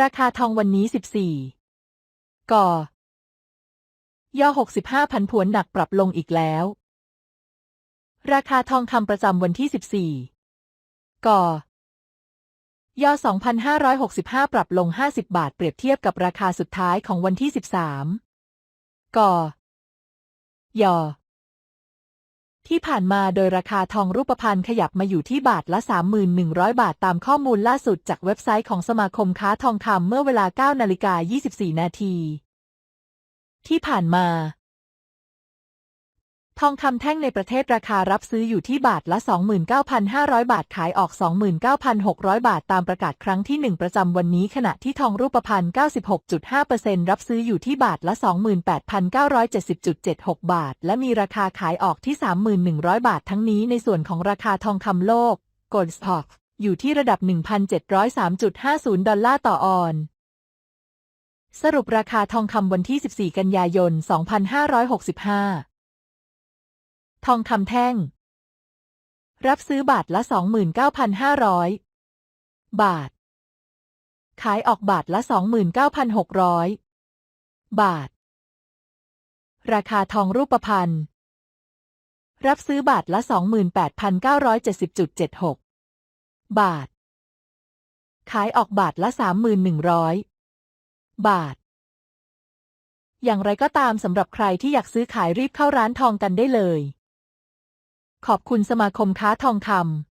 ราคาทองวันนี้ 14ก่อย่อ65พันผวนหนักปรับลงอีกแล้ว ราคาทองคำประจำวันที่ 14ก่อย่อ2,565 ปรับลง 50 บาท เปรียบเทียบกับราคาสุดท้ายของวันที่ 13ก่อย่อ ที่ผ่านมาโดยราคาทองรูปพรรณขยับมาอยู่ที่บาทละ 3,100 บาทตามข้อมูลล่าสุดจากเว็บไซต์ของสมาคมค้าทองคำเมื่อเวลา9นาฬิกา24 นาที ที่ผ่านมา ทองคำแท่งในประเทศราคารับซื้ออยู่ที่บาทละ 29,500 บาทขายออก 29,600 บาทตามประกาศครั้งที่ 1 ประจำวันนี้ ขณะที่ทองรูปพรรณ96.5%รับซื้ออยู่ที่บาทละ 28,970.76 บาท และมีราคาขายออกที่ 3,100 บาททั้งนี้ในส่วนของราคาทองคำโลก Gold Stock อยู่ที่ระดับ 1,703.50 ดอลลาร์ต่อออนสรุปราคาทองคำวันที่ 14 กันยายน 2565 ทองคำแท่ง รับซื้อบาทละ 29,500 บาท ขายออกบาทละ 29,600 บาท ราคาทองรูปพรรณรับซื้อบาทละ 28,970.76 บาท ขายออกบาทละ 3,100 บาท อย่างไรก็ตามสำหรับใครที่อยากซื้อขายรีบเข้าร้านทองกันได้เลย ขอบคุณสมาคมค้าทองคำ